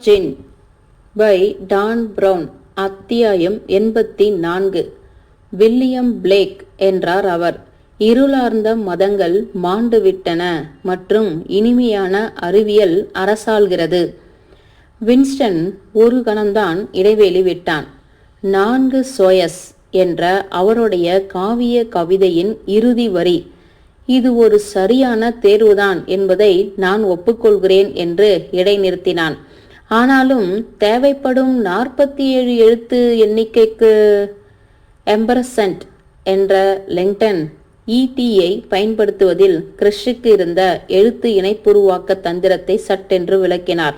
Jin by Don brown அத்தியாயம் எண்பத்தி நான்கு வில்லியம் பிளேக் என்றார் அவர். இருளார்ந்த மதங்கள் மாண்டுவிட்டன மற்றும் இனிமையான அறிவியல் அரசாள்கிறது. வின்ஸ்டன் ஒரு கணம்தான் இடைவெளி விட்டான். நான்கு சோயஸ் என்ற அவருடைய காவிய கவிதையின் இறுதி வரி. இது ஒரு சரியான தேர்வுதான் என்பதை நான் ஒப்புக்கொள்கிறேன் என்று இடைநிறுத்தினான். ஆனாலும் தேவைப்படும் நாற்பத்தி ஏழு எழுத்து எண்ணிக்கைக்கு எம்பரசன்ட் என்ற லெங்டன் இடியை பயன்படுத்துவதில் கிறிஷுக்கு இருந்த எழுத்து இணைப்புருவாக்க தந்திரத்தை சட்டென்று விளக்கினார்.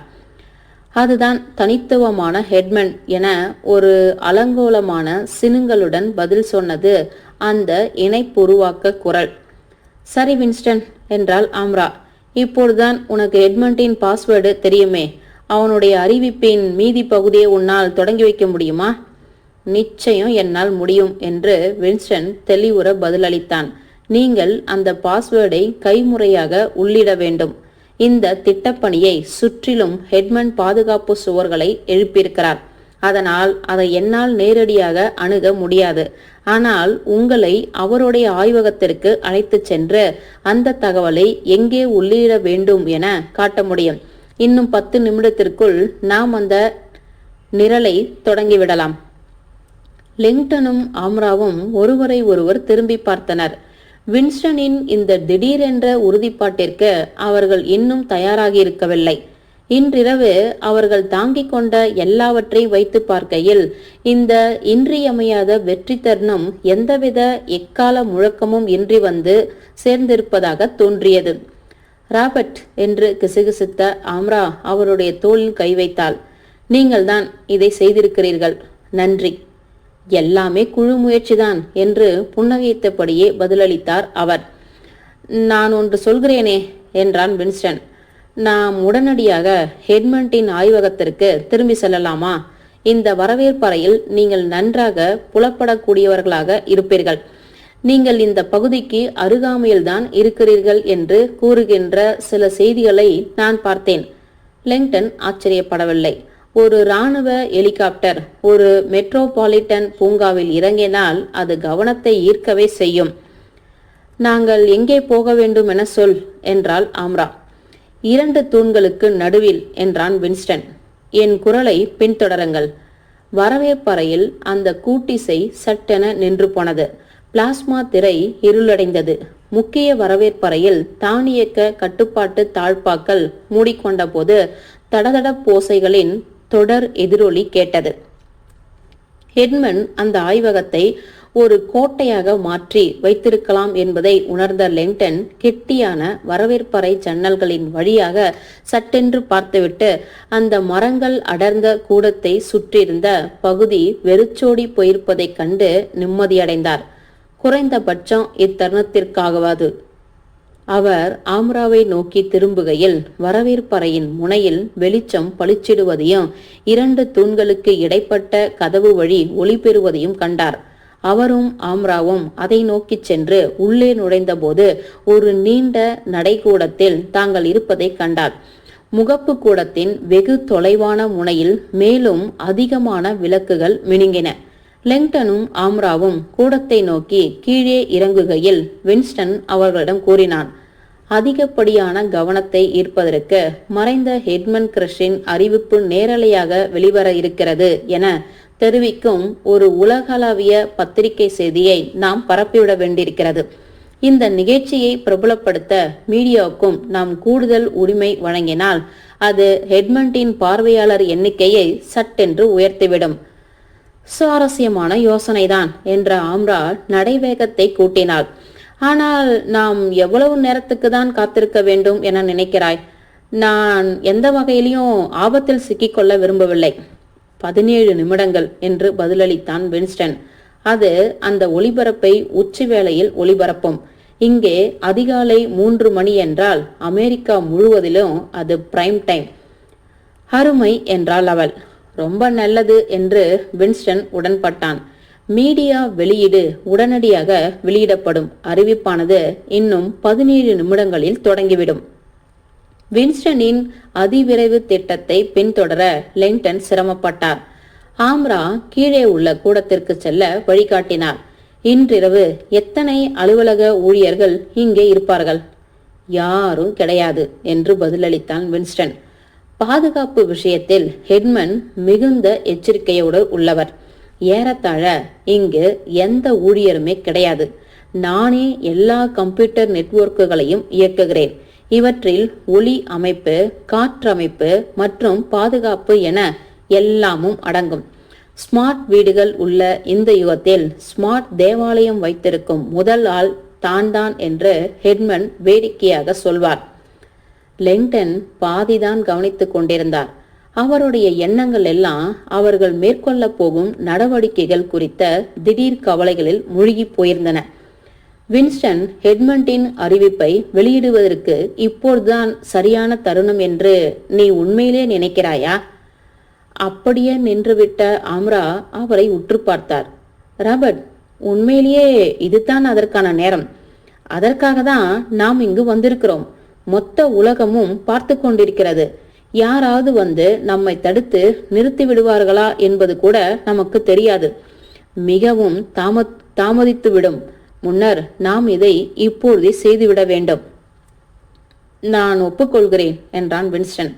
அதுதான் தனித்துவமான ஹெட்மன் என ஒரு அலங்கோலமான சினுங்களுடன் பதில் சொன்னது அந்த இணைப்புருவாக்க குரல். சரி வின்ஸ்டன் என்றால் ஆம்ரா இப்போதுதான் உனக்கு ஹெட்மண்டின் பாஸ்வேர்டு தெரியுமே. அவனுடைய அறிவிப்பின் மீதி பகுதியை உன்னால் தொடங்கி வைக்க முடியுமா? நிச்சயம் என்னால் முடியும் என்று வின்ஸ்டன் தெளிவுற பதிலளித்தான். நீங்கள் அந்த பாஸ்வேர்டை கைமுறையாக உள்ளிட வேண்டும். இந்த திட்டப்பணியை சுற்றிலும் ஹெட்மன் பாதுகாப்பு சுவர்களை எழுப்பியிருக்கிறார். அதனால் அதை என்னால் நேரடியாக அணுக முடியாது. ஆனால் உங்களை அவருடைய ஆய்வகத்திற்கு அழைத்து சென்று அந்த தகவலை எங்கே உள்ளிட வேண்டும் என காட்ட முடியும். இன்னும் பத்து நிமிடத்திற்குள் நாம் அந்த நிரலை தொடங்கிவிடலாம். லிங்டனும் ஆம்ராவும் ஒருவரை ஒருவர் திரும்பி பார்த்தனர். வின்ஸ்டனின் இந்த திடீரென்ற உறுதிப்பாட்டிற்கு அவர்கள் இன்னும் தயாராகி இருக்கவில்லை இன்றிரவு அவர்கள் தாங்கிக் கொண்ட எல்லாவற்றை வைத்து பார்க்கையில் இந்த இன்றியமையாத வெற்றி தருணம் எந்தவித எக்கால முழக்கமும் இன்றி வந்து சேர்ந்திருப்பதாக தோன்றியது. ராபர்ட் என்று கிசுகிசுத்த ஆம்ரா அவருடைய தோளில் கை வைத்தாள். நீங்கள்தான் இதை செய்திருக்கிறீர்கள். நன்றி. எல்லாமே குழு முயற்சிதான் என்று புன்னகைத்தபடியே பதிலளித்தார் அவர். நான் ஒன்று சொல்கிறேனே என்றான் வின்ஸ்டன். நாம் உடனடியாக ஹெட்மண்டின் ஆய்வகத்திற்கு திரும்பி செல்லலாமா? இந்த வரவேற்பறையில் நீங்கள் நன்றாக புலப்படக்கூடியவர்களாக இருப்பீர்கள். நீங்கள் இந்த பகுதிக்கு அருகாமையில்தான் இருக்கிறீர்கள் என்று கூறுகின்ற சில செய்திகளை நான் பார்த்தேன். லெங்டன் ஆச்சரியப்படவில்லை. ஒரு ராணுவ ஹெலிகாப்டர் ஒரு மெட்ரோபாலிட்டன் பூங்காவில் இறங்கினால் அது கவனத்தை ஈர்க்கவே செய்யும். நாங்கள் எங்கே போக வேண்டும் என சொல் என்றாள் ஆம்ரா. இரண்டு தூண்களுக்கு நடுவில் என்றான் வின்ஸ்டன். என் குரலை பின்தொடருங்கள். வரவேற்பறையில் அந்த கூட்டிசை சட்டென நின்று போனது. பிளாஸ்மா திரை இருளடைந்தது. முக்கிய வரவேற்பறையில் தானியக்க கட்டுப்பாட்டு தாழ்பாக்கள் மூடிக்கொண்ட போது தடதட போசைகளின் தொடர் எதிரொலி கேட்டது. ஹெட்மன் அந்த ஆய்வகத்தை ஒரு கோட்டையாக மாற்றி வைத்திருக்கலாம் என்பதை உணர்ந்த லெங்டன் கெட்டியான வரவேற்பறை ஜன்னல்களின் வழியாக சட்டென்று பார்த்துவிட்டு அந்த மரங்கள் அடர்ந்த கூடத்தை சுற்றியிருந்த பகுதி வெறிச்சோடி போயிருப்பதைக் கண்டு நிம்மதியடைந்தார். குறைந்தபட்சம் இத்தருணத்திற்காகவாது. அவர் ஆம்ராவை நோக்கி திரும்புகையில் வரவேற்பறையின் முனையில் வெளிச்சம் பளிச்சிடுவதையும் இரண்டு தூண்களுக்கு இடைப்பட்ட கதவு வழி ஒளி பெறுவதையும் கண்டார். அவரும் ஆம்ராவும் அதை நோக்கிச் சென்று உள்ளே நுழைந்தபோது ஒரு நீண்ட நடைக்கூடத்தில் தாங்கள் இருப்பதை கண்டார். முகப்பு கூடத்தின் வெகு தொலைவான முனையில் மேலும் அதிகமான விளக்குகள் மினுங்கின. லெங்டனும் ஆம்ராவும் கூடத்தை நோக்கி கீழே இறங்குகையில் வின்ஸ்டன் அவர்களிடம் கூறினான் அதிகப்படியான கவனத்தை ஈர்ப்பதற்கு மறைந்த ஹெட்மன் கிரஷின் அறிவிப்பு நேரலையாக வெளிவர இருக்கிறது என தெரிவிக்கும் ஒரு உலகளாவிய பத்திரிகை செய்தியை நாம் பரப்பிவிட வேண்டியிருக்கிறது. இந்த நிகழ்ச்சியை பிரபலப்படுத்த மீடியாவுக்கும் நாம் கூடுதல் உரிமை வழங்கினால் அது ஹெட்மண்டின் பார்வையாளர் எண்ணிக்கையை சட்டென்று உயர்த்திவிடும். சுவாரஸ்யமான யோசனைதான் என்ற ஆம்ரா நடைவேகத்தை கூட்டினாள். ஆனால் நாம் எவ்வளவு நேரத்துக்கு தான் காத்திருக்க வேண்டும் என நினைக்கிறாய்? நான் எந்த வகையிலையும் ஆபத்தில் சிக்கிக்கொள்ள விரும்பவில்லை. பதினேழு நிமிடங்கள் என்று பதிலளித்தான் வின்ஸ்டன். அது அந்த ஒளிபரப்பை உச்சி வேளையில் ஒளிபரப்பும். இங்கே அதிகாலை மூன்று மணி என்றால் அமெரிக்கா முழுவதிலும் அது பிரைம் டைம். அருமை என்றாள் அவள். ரொம்ப நல்லது என்று வின்ஸ்டன் உடன்பட்டான். மீடியா வெளியீடு உடனடியாக வெளியிடப்படும். அறிவிப்பானது இன்னும் பதினேழு நிமிடங்களில் தொடங்கிவிடும். வின்ஸ்டனின் அதிவிரைவு திட்டத்தை பின்தொடர லெங்டன் சிரமப்பட்டார். ஆம்ரா கீழே உள்ள கூடத்திற்கு செல்ல வழிகாட்டினார். இன்றிரவு எத்தனை அலுவலக ஊழியர்கள் இங்கே இருப்பார்கள்? யாரும் கிடையாது என்று பதிலளித்தான் வின்ஸ்டன். பாதுகாப்பு விஷயத்தில் ஹெட்மன் மிகுந்த எச்சரிக்கையோடு உள்ளவர். ஏறத்தாழ இங்கு எந்த ஊழியருமே கிடையாது. நானே எல்லா கம்ப்யூட்டர் நெட்வொர்க்குகளையும் இயக்குகிறேன். இவற்றில் ஒளி அமைப்பு காற்றமைப்பு மற்றும் பாதுகாப்பு என எல்லாமும் அடங்கும். ஸ்மார்ட் வீடுகள் உள்ள இந்த யுகத்தில் ஸ்மார்ட் தேவாலயம் வைத்திருக்கும் முதல் ஆள் தான் தான் என்று ஹெட்மன் வேடிக்கையாக சொல்வார். லெங்டன் பாதிதான் கவனித்துக் கொண்டிருந்தார். அவருடைய எண்ணங்கள் எல்லாம் அவர்கள் மேற்கொள்ள போகும் நடவடிக்கைகள் குறித்த திடீர் கவலைகளில் மூழ்கி போயிருந்தன. வின்ஸ்டன் ஹெட்மண்டின் அறிவிப்பை வெளியிடுவதற்கு இப்போதுதான் சரியான தருணம் என்று நீ உண்மையிலே நினைக்கிறாயா? அப்படியே நின்றுவிட்ட ஆம்ரா அவரை உற்று பார்த்தார். ராபர்ட் உண்மையிலேயே இதுதான் அதற்கான நேரம். அதற்காக தான் நாம் இங்கு வந்திருக்கிறோம். மொத்த உலகமும் பார்த்து கொண்டிருக்கிறது. யாராவது வந்து நம்மை தடுத்து நிறுத்தி விடுவார்களா என்பது கூட நமக்கு தெரியாது. மிகவும் தாம தாமதித்துவிடும். முன்னர் நாம் இதை இப்பொழுதே செய்துவிட வேண்டும். நான் ஒப்புக்கொள்கிறேன் என்றான் வின்ஸ்டன்.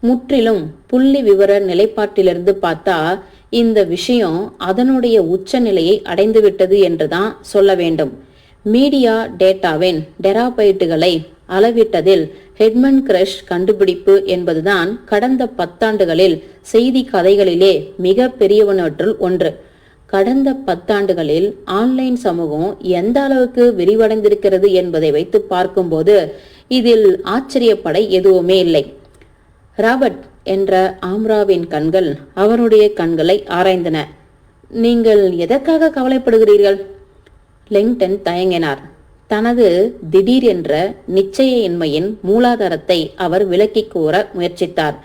முற்றிலும் புள்ளி விவர நிலைப்பாட்டிலிருந்து பார்த்தா இந்த விஷயம் அதனுடைய உச்ச நிலையை அடைந்துவிட்டது என்றுதான் சொல்ல வேண்டும். மீடியா டேட்டாவின் டெராபைட்டுகளை அளவிட்டதில் ஹெட்மன் கிரஷ் கண்டுபிடிப்பு என்பதுதான் கடந்த பத்தாண்டுகளில் செய்தி கதைகளிலே மிக பெரியவனவற்றுள் ஒன்று. கடந்த பத்தாண்டுகளில் ஆன்லைன் சமூகம் எந்த அளவுக்கு விரிவடைந்திருக்கிறது என்பதை வைத்து பார்க்கும்போது இதில் ஆச்சரியப்பட எதுவுமே இல்லை. ராபர்ட் என்ற ஆம்ராவின் கண்கள் அவருடைய கண்களை ஆராய்ந்தன. நீங்கள் எதற்காக கவலைப்படுகிறீர்கள்? லெங்டன் தயங்கினார். தனது திடீர் என்ற நிச்சய இன்மையின் மூலாதாரத்தை அவர் விளக்கி கூற முயற்சித்தார்.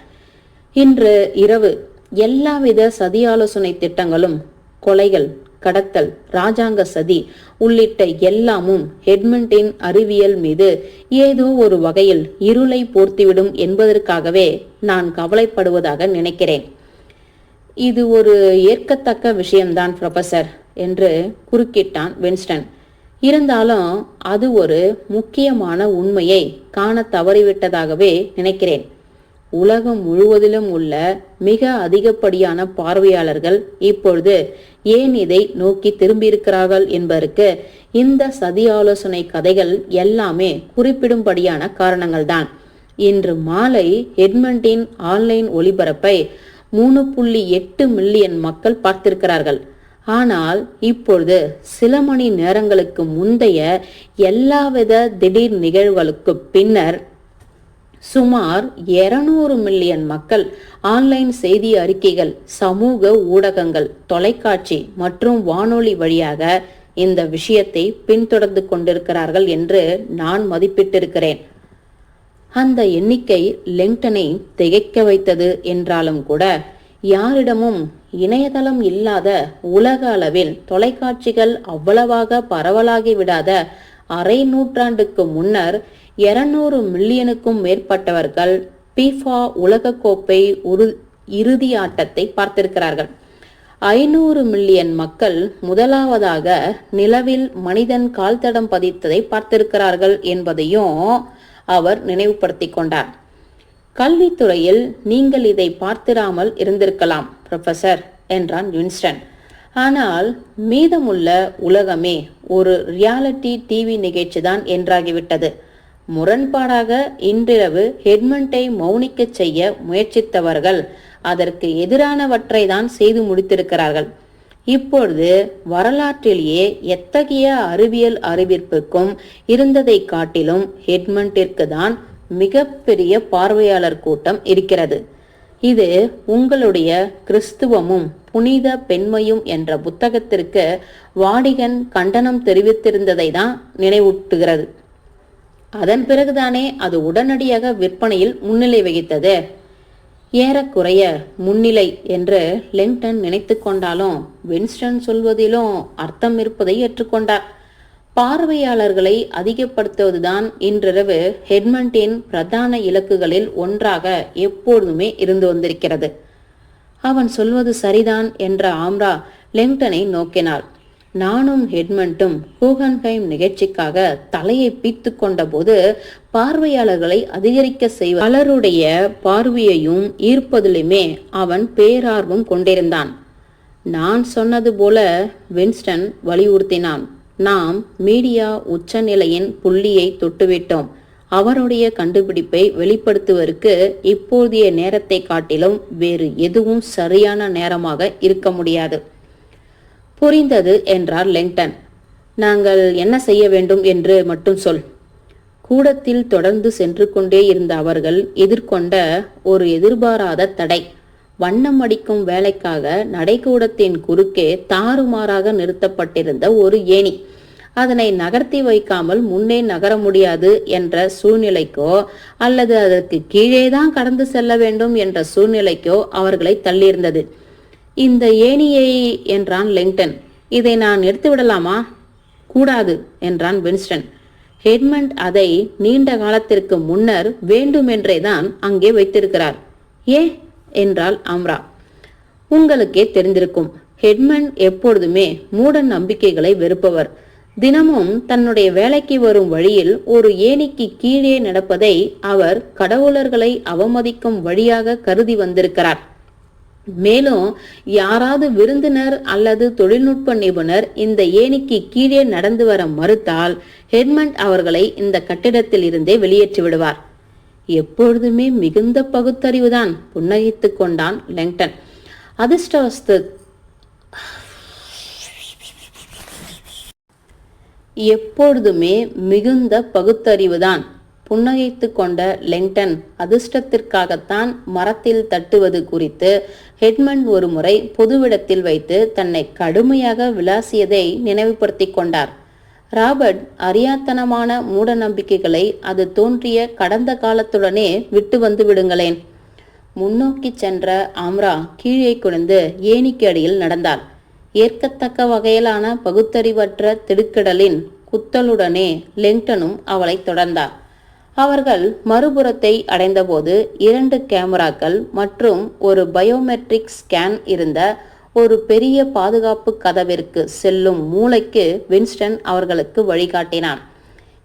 இன்று இரவு எல்லாவித சதியாலோசனை திட்டங்களும் கொலைகள் கடத்தல் ராஜாங்க சதி உள்ளிட்ட எல்லாமும் ஹெட்மண்டின் அறிவியல் மீது ஏதோ ஒரு வகையில் இருளை போர்த்திவிடும் என்பதற்காகவே நான் கவலைப்படுவதாக நினைக்கிறேன். இது ஒரு ஏற்கத்தக்க விஷயம்தான் ப்ரொஃபசர் என்று குறுக்கிட்டான் வின்ஸ்டன். இருந்தாலும் அது ஒரு முக்கியமான உண்மையை காண தவறிவிட்டதாகவே நினைக்கிறேன். உலகம் முழுவதிலும் உள்ள மிக அதிகப்படியான பார்வையாளர்கள் இப்பொழுது ஏன் இதை நோக்கி திரும்பியிருக்கிறார்கள் என்பதற்கு இந்த சதி ஆலோசனை கதைகள் எல்லாமே குறிப்பிடும்படியான காரணங்கள்தான். இன்று மாலை எட்மண்டின் ஆன்லைன் ஒளிபரப்பை மூணு புள்ளி எட்டு மில்லியன் மக்கள் பார்த்திருக்கிறார்கள். ஆனால் இப்பொழுது சில மணி நேரங்களுக்கு முந்தைய எல்லாவித திடீர் நிகழ்வுகளுக்கு பின்னர் சுமார் இருநூறு மில்லியன் மக்கள் ஆன்லைன் செய்தி அறிக்கைகள் சமூக ஊடகங்கள் தொலைக்காட்சி மற்றும் வானொலி வழியாக இந்த விஷயத்தை பின்தொடர்ந்து கொண்டிருக்கிறார்கள் என்று நான் மதிப்பிட்டிருக்கிறேன். அந்த எண்ணிக்கை லெங்டனை திகைக்க வைத்தது என்றாலும் கூட யாரிடமும் இணையதளம் இல்லாத உலக அளவில் தொலைக்காட்சிகள் அவ்வளவாக பரவலாகி விடாத அரை நூற்றாண்டுக்கு முன்னர் இருநூறு மில்லியனுக்கும் மேற்பட்டவர்கள் பிஃபா உலகக்கோப்பை உரு இறுதி ஆட்டத்தை பார்த்திருக்கிறார்கள். ஐநூறு மில்லியன் மக்கள் முதலாவதாக நிலவில் மனிதன் கால் தடம் பதித்ததை பார்த்திருக்கிறார்கள் என்பதையும் அவர் நினைவுபடுத்தி கொண்டார். கல்வித்துறையில் நீங்கள் இதை பார்த்திராமல் இருந்திருக்கலாம் ப்ரொஃபசர் என்றான் வின்ஸ்டன் ஆனால் மீதமுள்ள உலகமே ஒரு ரியாலிட்டி டிவி நிகழ்ச்சி தான் என்றாகிவிட்டது. முரண்பாடாக இன்றிரவு ஹெட்மண்டை மௌனிக்கச் செய்ய முயற்சித்தவர்கள் அதற்கு எதிரானவற்றை தான் செய்து முடித்திருக்கிறார்கள். இப்பொழுது வரலாற்றிலேயே எத்தகைய அறிவியல் அறிவிப்புக்கும் இருந்ததை காட்டிலும் ஹெட்மண்டிற்கு தான் மிகப்பெரிய பார்வையாளர் கூட்டம் இருக்கிறது. இது உங்களுடைய கிறிஸ்துவமும் புனித பெண்மையும் என்ற புத்தகத்திற்கு வாடிகன் கண்டனம் தெரிவித்திருந்ததை தான் நினைவூட்டுகிறது. அதன் பிறகுதானே அது உடனடியாக விற்பனையில் முன்னிலை வகித்தது. ஏறக்குறைய முன்னிலை என்று லெங்டன் நினைத்து கொண்டாலும் வின்ஸ்டன் சொல்வதிலும் அர்த்தம் இருப்பதை ஏற்றுக்கொண்டார். பார்வையாளர்களை அதிகப்படுத்துவதுதான் இன்றிரவு ஹெட்மண்டின் பிரதான இலக்குகளில் ஒன்றாக எப்பொழுதுமே இருந்து வந்திருக்கிறது. அவன் சொல்வது சரிதான் என்ற ஆம்ரா லெங்டனை நோக்கினாள். நானும் ஹெட்மண்டும் கூகன்ஹைம் நிகழ்ச்சிக்காக தலையை பீத்து கொண்டபோது பார்வையாளர்களை அதிகரிக்க செய்வ பலருடைய பார்வையையும் ஈர்ப்பதிலுமே அவன் பேரார்வம் கொண்டிருந்தான். நான் சொன்னது போல வின்ஸ்டன் வலியுறுத்தினான். நாம் மீடியா உச்சநிலையின் புள்ளியை தொட்டுவிட்டோம். அவருடைய கண்டுபிடிப்பை வெளிப்படுத்துவதற்கு இப்போதைய நேரத்தை காட்டிலும் வேறு எதுவும் சரியான நேரமாக இருக்க முடியாது. புரிந்தது என்றார் லெங்டன். நாங்கள் என்ன செய்ய வேண்டும் என்று மட்டும் சொல் கூடத்தில் தொடர்ந்து சென்று கொண்டே இருந்த அவர்கள் எதிர்கொண்ட ஒரு எதிர்பாராத தடை. வண்ணம் அடிக்கும் வேலைக்காக நடைக்கூடத்தின் குறுக்கே தாறுமாறாக நிறுத்தப்பட்டிருந்த ஒரு ஏணி. அதனை நகர்த்தி வைக்காமல் முன்னே நகர முடியாது என்ற சூழ்நிலைக்கோ அல்லது அதற்கு கீழே தான் கடந்து செல்ல வேண்டும் என்ற சூழ்நிலைக்கோ அவர்களை தள்ளியிருந்தது. இந்த ஏணியை என்றான் லிங்டன். இதை நான் எடுத்து விடலாமா? கூடாது என்றான் வின்ஸ்டன். ஹெட்மண்ட் அதை நீண்ட காலத்திற்கு முன்னர் வேண்டுமென்றே தான் அங்கே வைத்திருக்கிறார். ஏ என்றாள் அம்ரா. உங்களுக்கே தெரிந்திருக்கும் ஹெட்மன் எப்பொழுதுமே மூட நம்பிக்கைகளை வெறுப்பவர். தினமும் தன்னுடைய வேலைக்கு வரும் வழியில் ஒரு ஏணிக்கு கீழே நடப்பதை அவர் கடவுளர்களை அவமதிக்கும் வழியாக கருதி வந்திருக்கிறார். மேலும் யாராவது விருந்தினர் அல்லது தொழில்நுட்ப நிபுணர் இந்த ஏணிக்கு கீழே நடந்து வர மறுத்தால் ஹெட்மண்ட் அவர்களை இந்த கட்டிடத்தில் இருந்தே வெளியேற்றி விடுவார் எப்பொழுதுமே மிகுந்த பகுத்தறிவுதான் புன்னகித்துக் கொண்டான் லெங்டன். அதிர்ஷ்டவஸ்து. எப்பொழுதுமே மிகுந்த பகுத்தறிவுதான் புன்னகைத்து கொண்ட லெங்டன். அதிர்ஷ்டத்திற்காகத்தான் மரத்தில் தட்டுவது குறித்து ஹெட்மண்ட் ஒரு முறை பொதுவிடத்தில் வைத்து தன்னை கடுமையாக விளாசியதை நினைவுபடுத்தி கொண்டார். ராபர்ட் அரியாத்தனமான மூட நம்பிக்கைகளை அது தோன்றிய கடந்த காலத்துடனே விட்டு வந்து விடுங்களேன். முன்னோக்கி சென்ற ஆம்ரா கீழே குனிந்து ஏணிக்கு அடியில் நடந்தார் ஏற்கத்தக்க வகையிலான பகுத்தறிவற்ற திடுக்கிடலின் குத்தலுடனே லெங்டனும் அவளை தொடர்ந்தார் அவர்கள் மறுபுறத்தை அடைந்தபோது இரண்டு கேமராக்கள் மற்றும் ஒரு பயோமெட்ரிக் ஸ்கேன் இருந்த ஒரு பெரிய பாதுகாப்பு கதவிற்கு செல்லும் மூளைக்கு வின்ஸ்டன் அவர்களுக்கு வழிகாட்டினான்.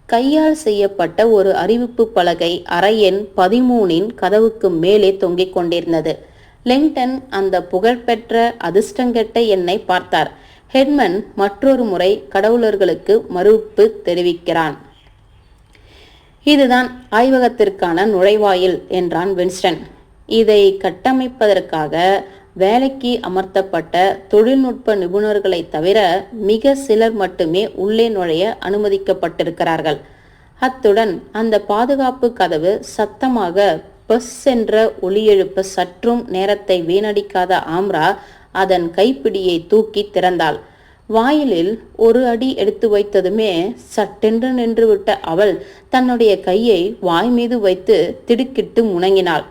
கையால் செய்யப்பட்ட ஒரு அறிவிப்பு பலகை அறை எண் பதிமூனின் கதவுக்கு மேலே தொங்கிக் கொண்டிருந்தது. லிங்டன் அந்த புகழ்பெற்ற அதிர்ஷ்டங்கெட்ட எண்ணை பார்த்தார். ஹெட்மன் மற்றொரு முறை கடவுளர்களுக்கு மறுப்பு தெரிவிக்கிறான். இதுதான் ஆய்வகத்திற்கான நுழைவாயில் என்றான் வின்ஸ்டன். இதை கட்டமைப்பதற்காக வேலைக்கு அமர்த்தப்பட்ட தொழில்நுட்ப நிபுணர்களை தவிர மிக சிலர் மட்டுமே உள்ளே நுழைய அனுமதிக்கப்பட்டிருக்கிறார்கள். அத்துடன் அந்த பாதுகாப்பு கதவு சத்தமாக பஸ் என்ற ஒளி எழுப்ப சற்றும் நேரத்தை வீணடிக்காத ஆம்ரா அதன் கைப்பிடியை தூக்கி திறந்தாள். வாயிலில் ஒரு அடி எடுத்து வைத்ததுமே சட்டென்று நின்றுவிட்ட அவள் தன்னுடைய கையை வாய் மீது வைத்து திடுக்கிட்டு முணங்கினாள்.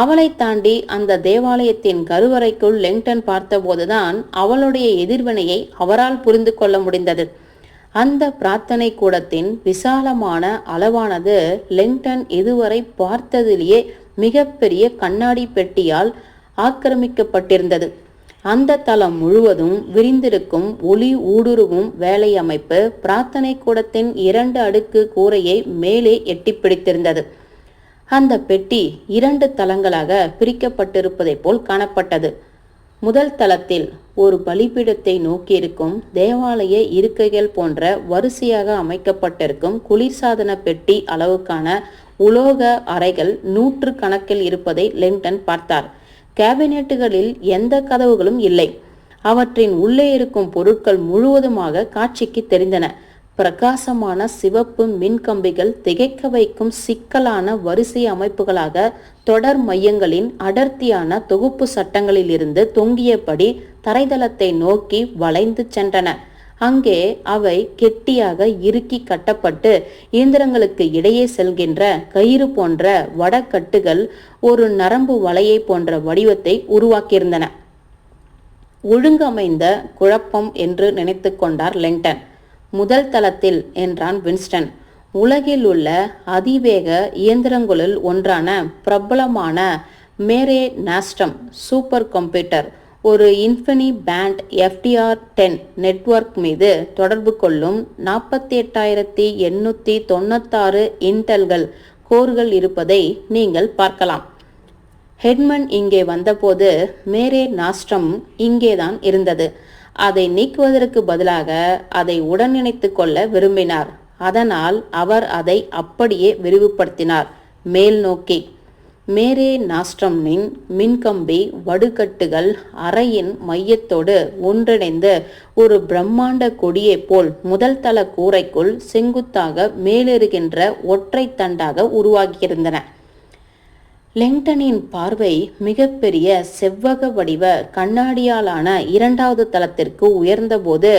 அவளை தாண்டி அந்த தேவாலயத்தின் கருவறைக்குள் லெங்டன் பார்த்தபோதுதான் அவளுடைய எதிர்வினையை அவரால் புரிந்து கொள்ள முடிந்தது. அந்த பிரார்த்தனை கூடத்தின் விசாலமான அளவானது லெங்டன் இதுவரை பார்த்ததிலேயே மிகப்பெரிய கண்ணாடி பெட்டியால் ஆக்கிரமிக்கப்பட்டிருந்தது. அந்த தளம் முழுவதும் விரிந்திருக்கும் ஒளி ஊடுருவும் வேலை அமைப்பு பிரார்த்தனை கூடத்தின் இரண்டு அடுக்கு கூரையை மேலே எட்டி பிடித்திருந்தது. அந்த பெட்டி இரண்டு தளங்களாக பிரிக்கப்பட்டிருப்பதைப் போல் காணப்பட்டது. முதல் தளத்தில் ஒரு பலிபீடத்தை நோக்கியிருக்கும் தேவாலய இருக்கைகள் போன்ற வரிசையாக அமைக்கப்பட்டிருக்கும் குளிர்சாதன பெட்டி அளவுக்கான உலோக அறைகள் நூற்று கணக்கில் இருப்பதை லெங்டன் பார்த்தார். கேபினெட்டுகளில் எந்த கதவுகளும் இல்லை. அவற்றின் உள்ளே இருக்கும் பொருட்கள் முழுவதுமாக காட்சிக்கு தெரிந்தன. பிரகாசமான சிவப்பு மின்கம்பிகள் திகைக்க வைக்கும் சிக்கலான வரிசை அமைப்புகளாக தொடர் மையங்களின் அடர்த்தியான தொகுப்பு சட்டங்களிலிருந்து தொங்கியபடி தரைதளத்தை நோக்கி வளைந்து சென்றன. அங்கே அவை கெட்டியாக இறுக்கி கட்டப்பட்டு இயந்திரங்களுக்கு இடையே செல்கின்ற கயிறு போன்ற வடக்கட்டுகள் ஒரு நரம்பு வலையை போன்ற வடிவத்தை உருவாக்கியிருந்தன. ஒழுங்கமைந்த குழப்பம் என்று நினைத்து கொண்டார் லெங்டன். முதல் தளத்தில் என்றான் வின்ஸ்டன். உலகில் உள்ள அதிவேக இயந்திரங்களுள் ஒன்றான பிரபலமான மேரே நாஸ்டம் சூப்பர் கம்ப்யூட்டர் ஒரு இன்ஃபினி பேண்ட் எஃப்டிஆர் டென் நெட்வொர்க் மீது தொடர்பு கொள்ளும் நாற்பத்தி எட்டாயிரத்தி எண்ணூற்றி தொண்ணூத்தாறு இன்டெல்கள் கோர்கள் இருப்பதை நீங்கள் பார்க்கலாம். ஹெட்மன் இங்கே வந்தபோது மேரே நாஸ்டம் இங்கேதான் இருந்தது. அதை நீக்குவதற்கு பதிலாக அதை உடனிணைத்து கொள்ள விரும்பினார். அதனால் அவர் அதை அப்படியே விரிவுபடுத்தினார். மேல் நோக்கி மேரே நாஸ்ட்ரமின் மின்கம்பி வடுகட்டுகள் அறையின் மையத்தோடு ஒன்றிணைந்து ஒரு பிரம்மாண்ட கொடியைப் போல் முதல் தள கூரைக்குள் செங்குத்தாக மேலிருக்கின்ற ஒற்றை தண்டாக உருவாகியிருந்தன. லெங்டனின் பார்வை மிகப்பெரிய செவ்வக வடிவ கண்ணாடியாலான இரண்டாவது தளத்திற்கு உயர்ந்தபோது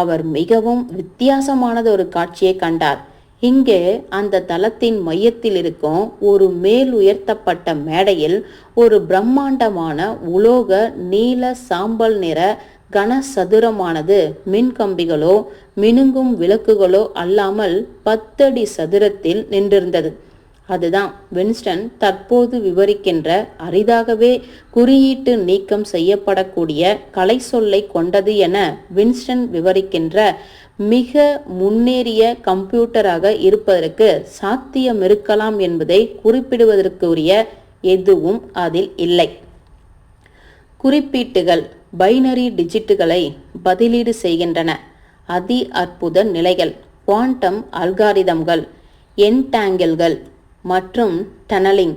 அவர் மிகவும் வித்தியாசமானதொரு காட்சியை கண்டார். இங்கே அந்த தளத்தின் மையத்தில் இருக்கும் ஒரு மேல் உயர்த்தப்பட்ட மேடையில் ஒரு பிரம்மாண்டமான உலோக நீல சாம்பல் நிற கனசதுரமானது மின்கம்பிகளோ மினுங்கும் விளக்குகளோ அல்லாமல் பத்தடி சதுரத்தில் நின்றிருந்தது. அதுதான். வின்ஸ்டன் தற்போது விவரிக்கின்ற அரிதாகவே குறியீட்டு நீக்கம் செய்யப்படக்கூடிய கலை சொல்லை கொண்டது என வின்ஸ்டன் விவரிக்கின்ற மிக முன்னேறிய கம்ப்யூட்டராக இருப்பதற்கு சாத்தியம் இருக்கலாம் என்பதை குறிப்பிடுவதற்குரிய எதுவும் அதில் இல்லை. குறிப்பீட்டுகள் பைனரி டிஜிட்டுகளை பதிலீடு செய்கின்றன. அதி அற்புத நிலைகள் குவாண்டம் அல்காரிதம்கள் என்டாங்கிள்கள் மற்றும் டனலிங்.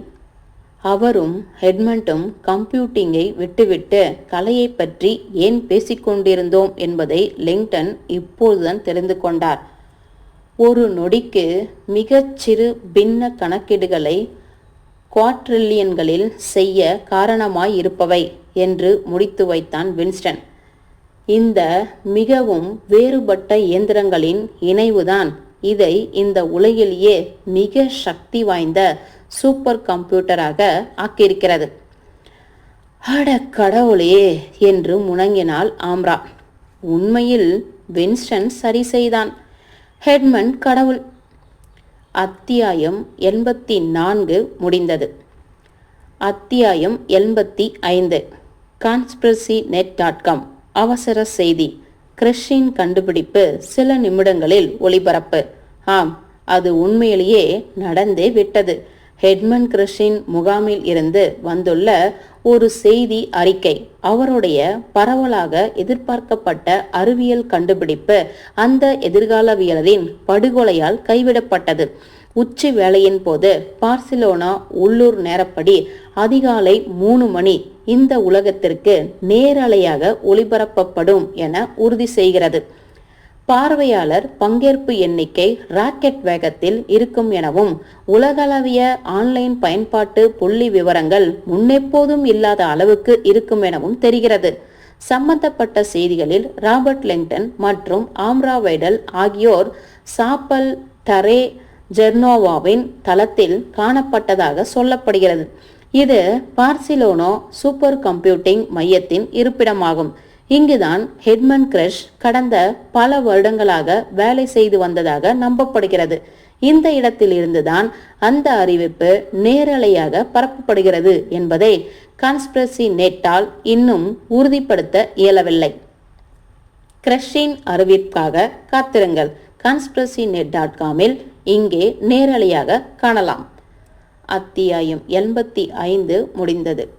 அவரும் ஹெட்மண்டும் கம்ப்யூட்டிங்கை விட்டுவிட்டு கலையை பற்றி ஏன் பேசிக்கொண்டிருந்தோம் என்பதை லிங்டன் இப்போதுதான் தெரிந்து கொண்டார். ஒரு நொடிக்கு மிகச்சிறு பின்ன கணக்கீடுகளை குவாட்ரில்லியன்களில் செய்ய காரணமாய் இருப்பவை என்று முடித்து வைத்தான் வின்ஸ்டன். இந்த மிகவும் வேறுபட்ட இயந்திரங்களின் இணைவுதான் இதை இந்த உலகிலேயே மிக சக்தி வாய்ந்த சூப்பர் கம்ப்யூட்டராக ஆக்கியிருக்கிறது. அட கடவுளே என்று முணங்கினாள் ஆம்ரா. உண்மையில் வின்ஸ்டன் சரி செய்தான். ஹெட்மன் கடவுள். அத்தியாயம் எண்பத்தி நான்கு முடிந்தது. அத்தியாயம் எண்பத்தி ஐந்து. கான்ஸ்பிரசி நெட் டாட் காம் அவசர செய்தி. கிறிஸ்டின் கண்டுபிடிப்பு சில நிமிடங்களில் ஒளிபரப்பு. ஆம் அது உண்மையிலேயே நடந்தே விட்டது. ஹெட்மன் கிறிஸ்டின் முகாமில் இருந்து வந்துள்ள ஒரு செய்தி அறிக்கை. அவருடைய பரவலாக எதிர்பார்க்கப்பட்ட அறிவியல் கண்டுபிடிப்பு அந்த எதிர்காலவியலரின் படுகொலையால் கைவிடப்பட்டது. உச்சி வேலையின் போது பார்சிலோனா உள்ளூர் நேரப்படி அதிகாலை மூணு மணி இந்த உலகத்திற்கு நேரலையாக ஒளிபரப்பப்படும் என உறுதி செய்கிறது. பார்வையாளர் பங்கேற்பு எண்ணிக்கை ராக்கெட் வேகத்தில் இருக்கும் எனவும் உலகளவிய ஆன்லைன் பயன்பாட்டு புள்ளி விவரங்கள் முன்னெப்போதும் இல்லாத அளவுக்கு இருக்கும் எனவும் தெரிகிறது. சம்பந்தப்பட்ட செய்திகளில் ராபர்ட் லெங்டன் மற்றும் ஆம்ரா வைடல் ஆகியோர் சாப்பல் டரே ஜெர்னோவாவின் தளத்தில் காணப்பட்டதாக சொல்லப்படுகிறது. இது பார்சிலோனோ சூப்பர் கம்ப்யூட்டிங் மையத்தின் இருப்பிடமாகும். இங்குதான் ஹெட்மன் கிரஷ் கடந்த பல வருடங்களாக வேலை செய்து வந்ததாக நம்பப்படுகிறது. இந்த இடத்தில் இருந்துதான் அந்த அறிவிப்பு நேரலையாக பரப்பப்படுகிறது என்பதை கான்ஸ்பிரசி நெட்டால் இன்னும் உறுதிப்படுத்த இயலவில்லை. கிரஷின் அறிவிப்பாக காத்திருங்கள். கான்ஸ்பிரசி நெட் டாட் காமில் இங்கே நேரலையாக காணலாம். அத்தியாயம் எண்பத்தி ஐந்து முடிந்தது.